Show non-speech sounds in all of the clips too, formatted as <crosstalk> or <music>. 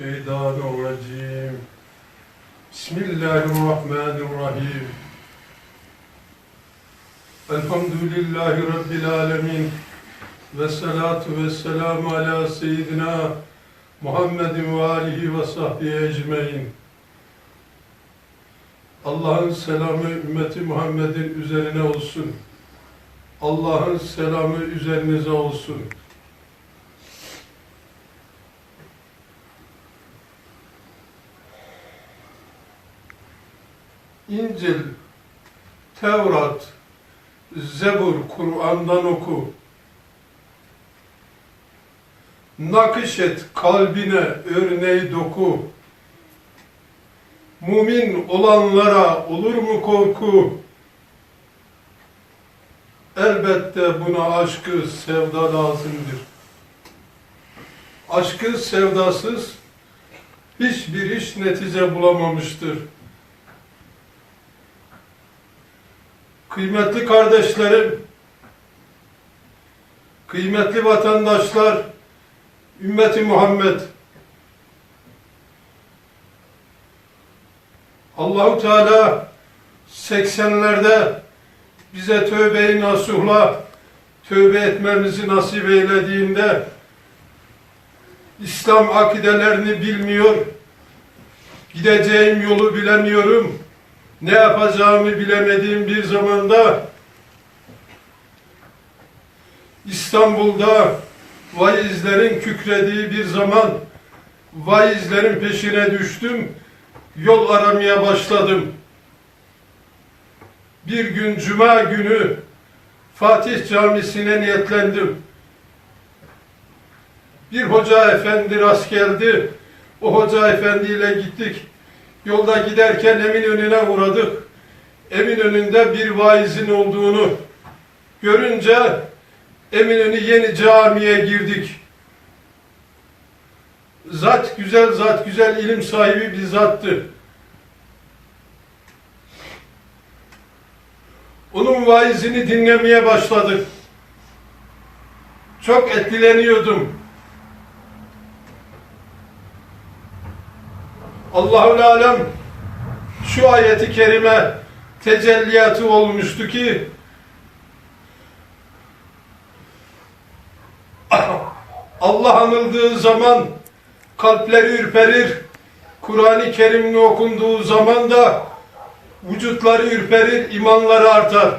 Şeytanirracim. Bismillahirrahmanirrahim. Elhamdülillahi Rabbil alemin. Ve salatu ve selamu ala seyyidina Muhammedin ve alihi ve sahbihi ecmein. Allah'ın selamı ümmeti Muhammed'in üzerine olsun. Allah'ın selamı üzerinize olsun. İncil, Tevrat, Zebur, Kur'an'dan oku. Nakış et kalbine örneği doku. Mumin olanlara olur mu korku? Elbette buna aşkı sevda lazımdır. Aşkı sevdasız hiçbir iş netice bulamamıştır. Kıymetli kardeşlerim, kıymetli vatandaşlar, ümmeti Muhammed, Allahu Teala 80'lerde bize tövbe-i nasuhla tövbe etmemizi nasip eylediğinde İslam akidelerini bilmiyor, gideceğim yolu bilemiyorum, ne yapacağımı bilemediğim bir zamanda İstanbul'da vaizlerin kükrediği bir zaman vaizlerin peşine düştüm, yol aramaya başladım. Bir gün cuma günü Fatih Camisi'ne niyetlendim. Bir hoca efendi rast geldi. O hoca efendiyle gittik. Yolda giderken Eminönü'ne uğradık. Eminönü'nde bir vaizin olduğunu görünce Eminönü yeni camiye girdik. Zat güzel, zat güzel ilim sahibi bir zattı. Onun vaizini dinlemeye başladık. Çok etkileniyordum. Allahül Alem şu ayeti kerime tecelliyatı olmuştu ki <clears throat> Allah anıldığı zaman kalpleri ürperir. Kur'an-ı Kerim'in okunduğu zaman da vücutları ürperir, imanları artar.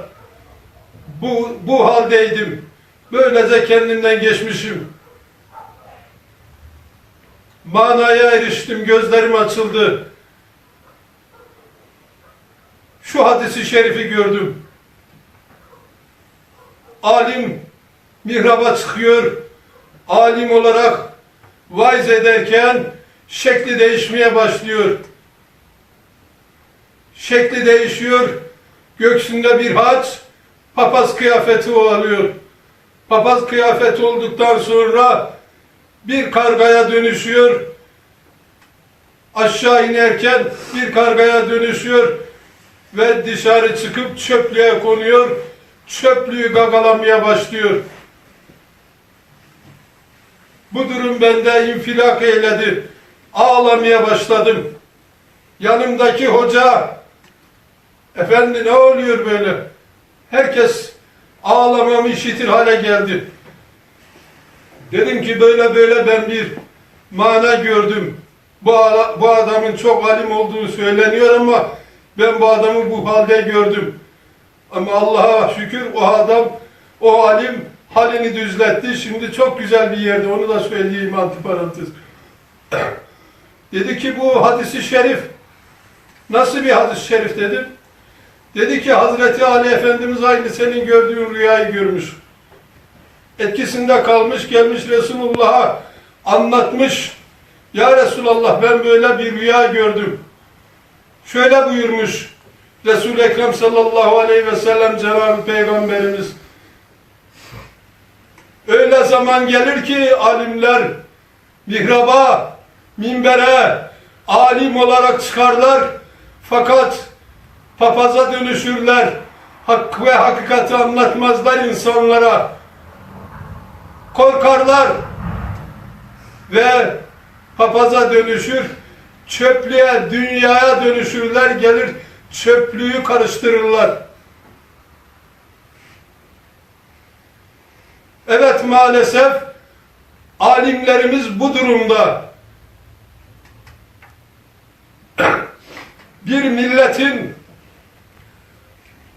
Bu, bu haldeydim. Böylece kendimden geçmişim. Manaya eriştim, gözlerim açıldı. Şu hadisi şerifi gördüm. Alim mihraba çıkıyor, alim olarak vaiz ederken şekli değişmeye başlıyor. Şekli değişiyor, göksünde bir haç, papaz kıyafeti o alıyor. Papaz kıyafeti olduktan sonra bir kargaya dönüşüyor. Aşağı inerken bir kargaya dönüşüyor ve dışarı çıkıp çöplüğe konuyor. Çöplüğü gagalamaya başlıyor. Bu durum bende infilak eyledi. Ağlamaya başladım. Yanımdaki hoca, efendi ne oluyor böyle? Herkes ağlamamı işitir hale geldi. Dedim ki böyle böyle ben bir mana gördüm. Bu, bu adamın çok alim olduğu söyleniyor ama ben bu adamı bu halde gördüm. Ama Allah'a şükür o adam, o alim halini düzletti. Şimdi çok güzel bir yerde. Onu da söyleyeyim antiparantez. <clears throat> Dedi ki bu hadisi şerif nasıl bir hadis-i şerif dedim. Dedi ki Hazreti Ali Efendimiz aynı senin gördüğün rüyayı görmüş. Etkisinde kalmış gelmiş Resulullah'a anlatmış. Ya Resulallah ben böyle bir rüya gördüm. Şöyle buyurmuş Resul-i Ekrem sallallahu aleyhi ve sellem Cenab-ı Peygamberimiz. Öyle zaman gelir ki alimler mihraba, minbere alim olarak çıkarlar fakat papaza dönüşürler. Hak ve hakikati anlatmazlar insanlara. Korkarlar ve papaza dönüşür, çöplüğe, dünyaya dönüşürler, gelir çöplüğü karıştırırlar. Evet maalesef alimlerimiz bu durumda. <clears throat> Bir milletin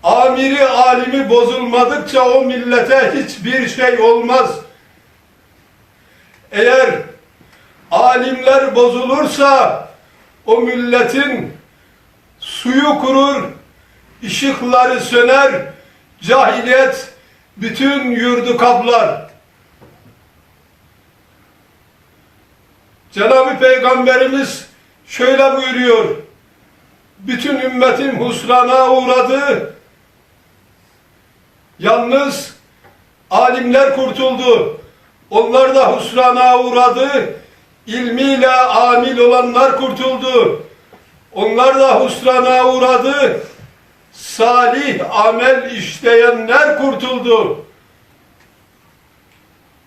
amiri alimi bozulmadıkça o millete hiçbir şey olmaz. Eğer alimler bozulursa o milletin suyu kurur, ışıkları söner, cahiliyet bütün yurdu kaplar. Cenab-ı Peygamberimiz şöyle buyuruyor. Bütün ümmetim husrana uğradı. Yalnız alimler kurtuldu. Onlar da husrana uğradı. İlmiyle amil olanlar kurtuldu. Onlar da husrana uğradı. Salih amel işleyenler kurtuldu.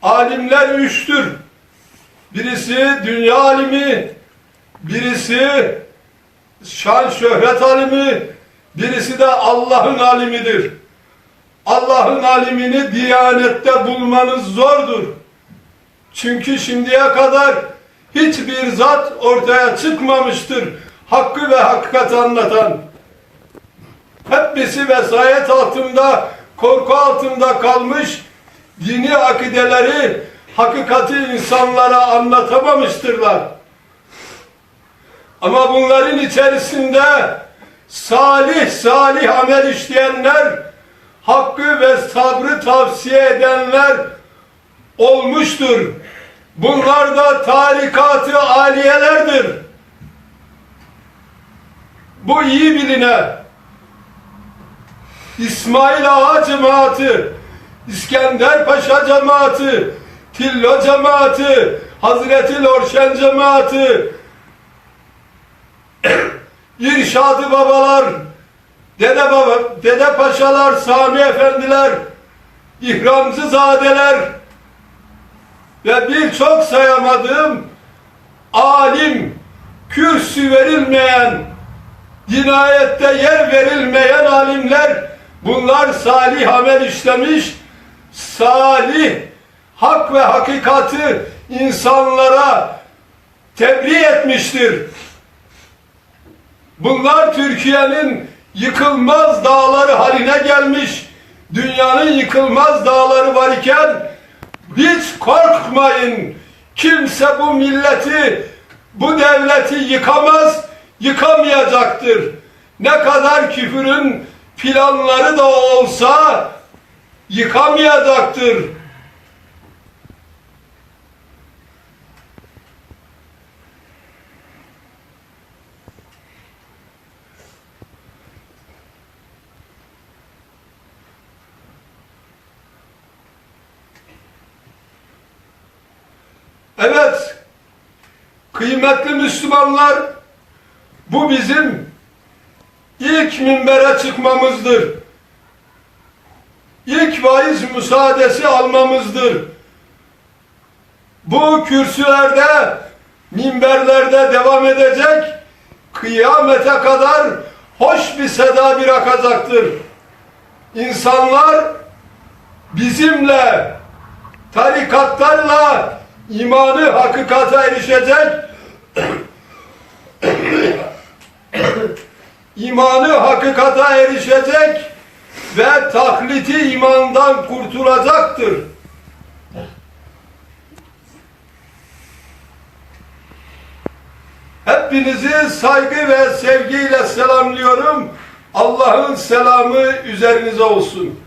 Alimler üçtür. Birisi dünya alimi, birisi şan şöhret alimi, birisi de Allah'ın alimidir. Allah'ın alimini diyanette bulmanız zordur. Çünkü şimdiye kadar hiçbir zat ortaya çıkmamıştır. Hakkı ve hakikati anlatan. Hepsi vesayet altında, korku altında kalmış, dini akideleri, hakikati insanlara anlatamamıştırlar. Ama bunların içerisinde salih salih amel işleyenler, hakkı ve sabrı tavsiye edenler olmuştur. Bunlar da tarikatı aliyelerdir. Bu iyi biline. İsmail Ağa cemaati, İskender Paşa cemaati, Tillo cemaati, Hazreti Lorşen cemaati, <clears throat> İrşadı babalar, dede baba, dede paşalar, Sami efendiler, İhramcı zadeler ve birçok sayamadığım alim, kürsü verilmeyen, cinayette yer verilmeyen alimler bunlar salih amel işlemiş, salih hak ve hakikati insanlara tebliğ etmiştir. Bunlar Türkiye'nin yıkılmaz dağları haline gelmiş. Dünyanın yıkılmaz dağları var iken hiç korkmayın. Kimse bu milleti, bu devleti yıkamaz, yıkamayacaktır. Ne kadar küfürün planları da olsa yıkamayacaktır. Evet, kıymetli Müslümanlar, bu bizim ilk minbere çıkmamızdır. İlk vaiz müsaadesi almamızdır. Bu kürsülerde, minberlerde devam edecek, kıyamete kadar hoş bir seda bir akacaktır. İnsanlar bizimle, tarikatlarla imanı hakikate erişecek, imanı hakikate erişecek ve takliti imandan kurtulacaktır. Hepinizi saygı ve sevgiyle selamlıyorum. Allah'ın selamı üzerinize olsun.